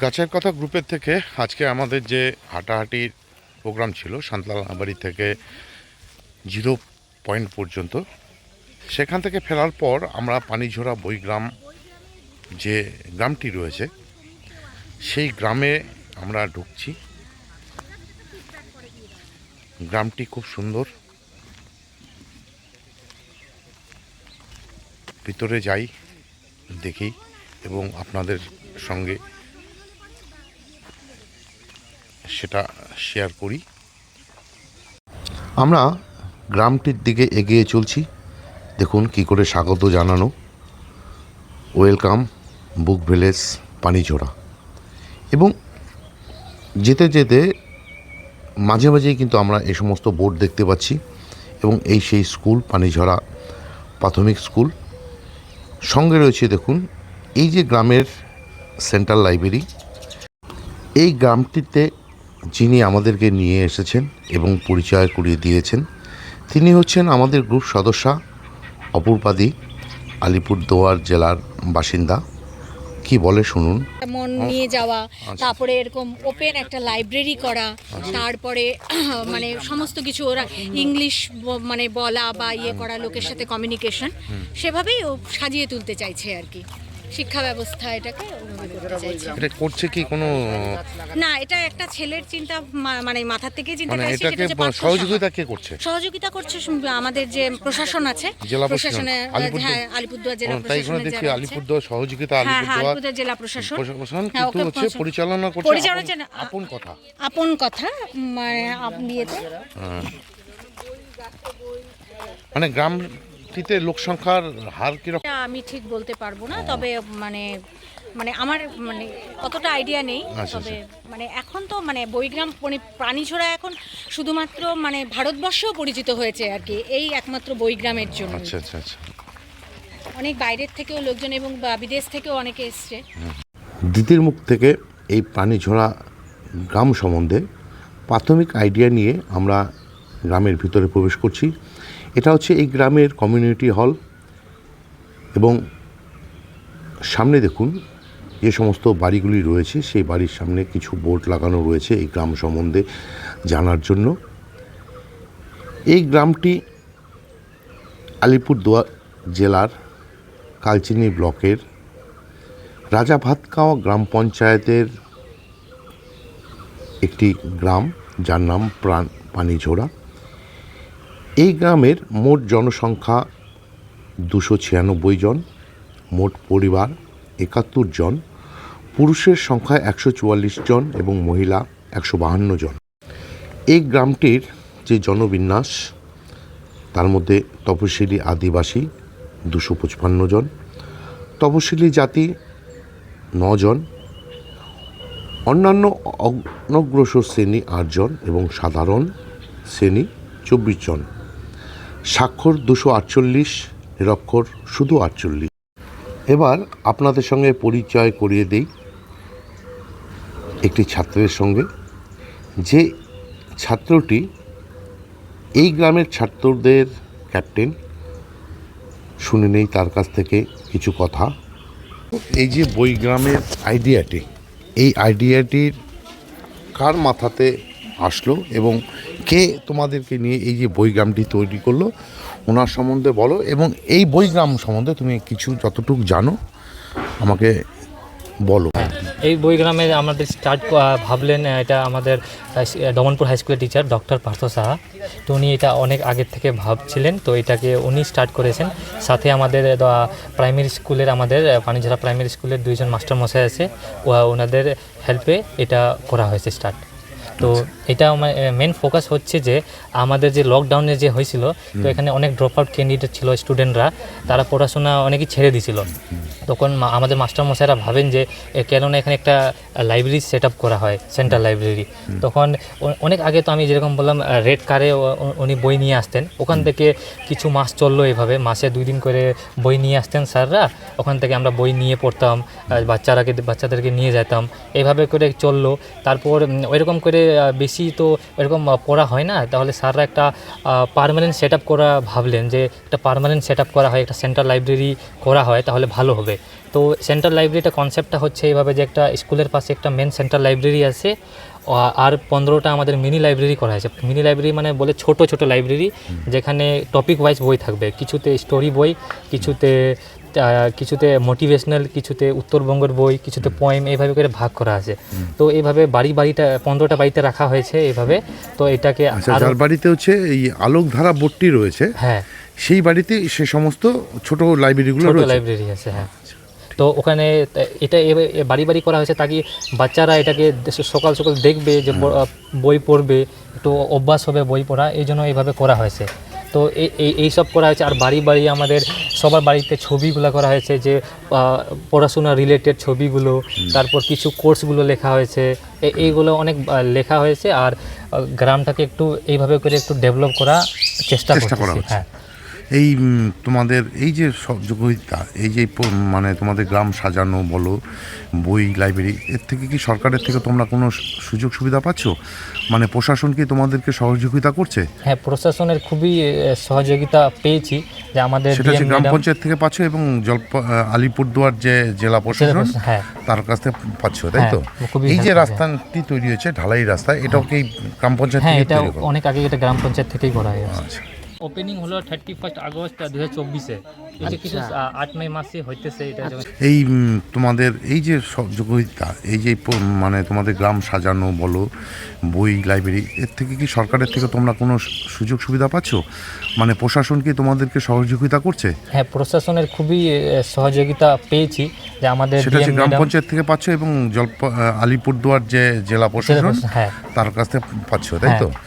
গাছের কথা গ্রুপের থেকে আজকে আমাদের যে হাঁটাহাঁটির প্রোগ্রাম ছিল সান্তালবাড়ি থেকে জিরো পয়েন্ট পর্যন্ত, সেখান থেকে ফেরার পর আমরা পানিঝোড়া বইগ্রাম যে গ্রামটি রয়েছে, সেই গ্রামে আমরা ঢুকছি। গ্রামটি খুব সুন্দর। ভিতরে যাই, দেখি এবং আপনাদের সঙ্গে সেটা শেয়ার করি। আমরা গ্রামটির দিকে এগিয়ে চলছি। দেখুন কি করে স্বাগত জানানো। ওয়েলকাম বুক ভিলেজ পানিচোড়া এবং যেতে যেতে মাঝে মাঝেই কিন্তু আমরা এই সমস্ত বোর্ড দেখতে পাচ্ছি এবং এই সেই স্কুল পানিঝরা প্রাথমিক স্কুল সঙ্গে রয়েছে দেখুন, এই যে গ্রামের সেন্ট্রাল লাইব্রেরি এই গ্রামটিতে যিনি আমাদেরকে নিয়ে এসেছেন এবং পরিচয় করিয়ে দিয়েছেন তিনি হচ্ছেন আমাদের গ্রুপ সদস্যা অপূর্বাদি আলিপুরদুয়ার জেলার বাসিন্দা। কি বলে শুনুন? মন নিয়ে যাওয়া তারপরে এরকম ওপেন একটা লাইব্রেরি করা তারপরে মানে সমস্ত কিছু ওরা ইংলিশ মানে বলা বা ইয়ে করা লোকের সাথে কমিউনিকেশন সেভাবেই ও সাজিয়ে তুলতে চাইছে আর কি। শিক্ষা ব্যবস্থা এটাকে ওভাবে করতে চাইছে। এটা করছে কি কোনো না এটা একটা ছেলের চিন্তা মা- মানে মাথার থেকে চিন্তা মানে এটাকে সহযোগিতা কে করছে? সহযোগিতা করছে শুন- আমাদের যে প্রশাসন আছে জেলা প্রশাসন হ্যাঁ আলিপুরদুয়ার। জেলা তাই এখানে যারা আছে। আলিপুরদুয়ার সহযোগিতা হ্যাঁ হ্যাঁ আলিপুরদুয়ার জেলা প্রশাসন। প্রশাসন হ্যাঁ, কিন্তু হচ্ছে পরিচালনা করছে। পরিচালনা আপন- আপন কথা। আপন কথা মানে আপনি ইয়েতে। মানে গ্রামটিতে লোক সংখ্যার হার কীরকম? আমি ঠিক বলতে পারব না তবে মানে মানে আমার মানে অতটা আইডিয়া নেই আচ্ছা, তবে মানে এখন তো মানে বইগ্রাম মানে প্রাণীছড়া এখন শুধুমাত্র মানে ভারতবর্ষেও পরিচিত হয়েছে আর কি এই একমাত্র বইগ্রামের জন্য। আচ্ছা আচ্ছা আচ্ছা। অনেক বাইরের থেকেও লোকজন এবং বিদেশ থেকেও অনেকে এসছে। দিদির মুখ থেকে এই পানিঝরা গ্রাম সম্বন্ধে প্রাথমিক আইডিয়া নিয়ে আমরা গ্রামের ভিতরে প্রবেশ করছি। এটা হচ্ছে এই গ্রামের কমিউনিটি হল এবং সামনে দেখুন যে সমস্ত বাড়িগুলি রয়েছে, সেই বাড়ির সামনে কিছু বোর্ড লাগানো রয়েছে এই গ্রাম সম্বন্ধে জানার জন্য। এই গ্রামটি আলিপুরদুয়ার জেলার কালচিনি ব্লকের রাজা ভাতকাওয়া গ্রাম পঞ্চায়েতের একটি গ্রাম, যার নাম প্রাণ পানিঝোড়া। এই গ্রামের মোট জনসংখ্যা দুশো ছিয়ানব্বই জন, মোট পরিবার একাত্তর জন, পুরুষের সংখ্যা একশো চুয়াল্লিশ জন এবং মহিলা একশো বাহান্ন জন। এই গ্রামটির যে জনবিন্যাস, তার মধ্যে তপশিলি আদিবাসী দুশো পঁচপান্ন জন, তপশিলি জাতি নজন অন্যান্য অনগ্রসর শ্রেণি আটজন এবং সাধারণ শ্রেণি চব্বিশ জন। স্বাক্ষর দুশো আটচল্লিশ, নিরক্ষর শুধু আটচল্লিশ। এবার আপনাদের সঙ্গে পরিচয় করিয়ে দেই একটি ছাত্রের সঙ্গে। যে ছাত্রটি এই গ্রামের ছাত্রদের ক্যাপ্টেন, শুনে নেই তার কাছ থেকে কিছু কথা। এই যে বইগ্রামের আইডিয়াটি, এই আইডিয়াটির কার মাথাতে আসলো এবং কে তোমাদেরকে নিয়ে এই যে বইগ্রামটি তৈরি করল, ওনার সম্বন্ধে বলো এবং এই বইগ্রাম সম্বন্ধে তুমি কিছু যতটুকু জানো, আমাকে বলো। এই বইগ্রামে আমাদের স্টার্ট ভাবলেন এটা আমাদের দমনপুর হাই স্কুলের টিচার, ডক্টর পার্থ সাহা। তো উনি এটা অনেক আগের থেকে ভাবছিলেন, তো এটাকে উনি স্টার্ট করেছেন। সাথে আমাদের প্রাইমারি স্কুলের আমাদের পানিঝরা প্রাইমারি স্কুলের দুইজন মাস্টারমশাই আছে ওনাদের হেল্পে এটা করা হয়েছে স্টার্ট। তো এটা মেন ফোকাস হচ্ছে যে আমাদের যে লকডাউনে যে হয়েছিল তো এখানে অনেক ড্রপ আউট ক্যান্ডিডেট ছিল স্টুডেন্টরা তারা পড়াশোনা অনেকেই ছেড়ে দিছিল। তখন আমাদের মাস্টার মশাইরা ভাবেন যে কেননা এখানে একটা লাইব্রেরি সেট আপ করা হয় সেন্ট্রাল লাইব্রেরি তখন অনেক আগে তো আমি যেরকম বললাম রেড কারে উনি বই নিয়ে আসতেন। ওখান থেকে কিছু মাস চলল এভাবে। মাসে দুই দিন করে বই নিয়ে আসতেন স্যাররা। ওখান থেকে আমরা বই নিয়ে পড়তাম বাচ্চারাকে বাচ্চাদেরকে নিয়ে যেতাম। এইভাবে করে চলল। তারপর ওইরকম করে বেশি তো এরকম পড়া হয় না। তাহলে স্যাররা একটা পারমানেন্ট সেট আপ করা ভাবলেন যে একটা পারমানেন্ট সেট আপ করা হয় একটা সেন্ট্রাল লাইব্রেরি করা হয় তাহলে ভালো হবে। তো সেন্ট্রাল লাইব্রেরিটা কনসেপ্টটা হচ্ছে এইভাবে যে একটা স্কুলের পাশে একটা মেন সেন্ট্রাল লাইব্রেরি আছে আর পনেরোটা আমাদের মিনি লাইব্রেরি করা হয়েছে মিনি লাইব্রেরি মানে বলে ছোট ছোট লাইব্রেরি যেখানে টপিক ওয়াইজ বই থাকবে। কিছুতে স্টোরি বই কিছুতে কিছুতে মোটিভেশনাল কিছুতে উত্তরবঙ্গের বই কিছুতে পয়েম এইভাবে করে ভাগ করা আছে। তো এইভাবে বাড়ি বাড়িটা পনেরোটা বাড়িতে রাখা হয়েছে এইভাবে তো এটাকে আচ্ছা যার বাড়িতে হচ্ছে এই আলোকধারা বোর্ডটি রয়েছে হ্যাঁ। সেই বাড়িতে সে সমস্ত ছোট লাইব্রেরিগুলো ছোট লাইব্রেরি আছে হ্যাঁ। তো ওখানে এটা বাড়ি বাড়ি করা হয়েছে তাকে বাচ্চারা এটাকে সকাল সকাল দেখবে যে বই পড়বে একটু অভ্যাস হবে বই পড়া এই জন্য এইভাবে করা হয়েছে। তো এই- এই এইসব করা হয়েছে। আর বাড়ি বাড়ি আমাদের সবার বাড়িতে ছবিগুলো করা হয়েছে যে পড়াশোনা রিলেটেড ছবিগুলো তারপর কিছু কোর্সগুলো লেখা হয়েছে। এইগুলো অনেক লেখা হয়েছে। আর গ্রামটাকে একটু এইভাবে করে একটু ডেভেলপ করা চেষ্টা চেষ্টা করা হ্যাঁ। এই তোমাদের এই যে সহযোগিতা এই যে মানে তোমাদের গ্রাম সাজানো বলো বই লাইব্রেরি এর থেকে কি সরকারের থেকে তোমরা কোনো সুযোগ সুবিধা পাচ্ছ? মানে প্রশাসন কি তোমাদেরকে সহযোগিতা করছে? হ্যাঁ প্রশাসনের খুবই সহযোগিতা পেয়েছি যে আমাদের সেটা হচ্ছে গ্রাম পঞ্চায়েত থেকে পাচ্ছ এবং আলিপুরদুয়ার যে জেলা প্রশাসন হ্যাঁ। তার কাছ থেকে পাচ্ছ তাই তো? হ্যাঁ, এই যে রাস্তাটি তৈরি হয়েছে ঢালাই রাস্তা এটাও কি গ্রাম পঞ্চায়েত হ্যাঁ থেকে এটা অনেক আগে এটা গ্রাম পঞ্চায়েত থেকেই করা হয়েছে। আচ্ছা। ওপেনিং হলো থার্টি ফার্স্ট আগস্ট দু হাজার চব্বিশে কিছু আট নয় মাসে হইতেছে এটা এই তোমাদের এই যে সহযোগিতা এই যে মানে তোমাদের গ্রাম সাজানো বলো বই লাইব্রেরি এর থেকে কি সরকারের থেকে তোমরা কোনো সুযোগ সুবিধা পাচ্ছ? মানে প্রশাসন কি তোমাদেরকে সহযোগিতা করছে? হ্যাঁ প্রশাসনের খুবই সহযোগিতা পেয়েছি যে আমাদের সেটা হচ্ছে গ্রাম পঞ্চায়েত থেকে পাচ্ছ এবং জলপ আহ, আলিপুরদুয়ার যে জেলা প্রশাসন হ্যাঁ। তার কাছ থেকে পাচ্ছ তাই তো? হ্যাঁ।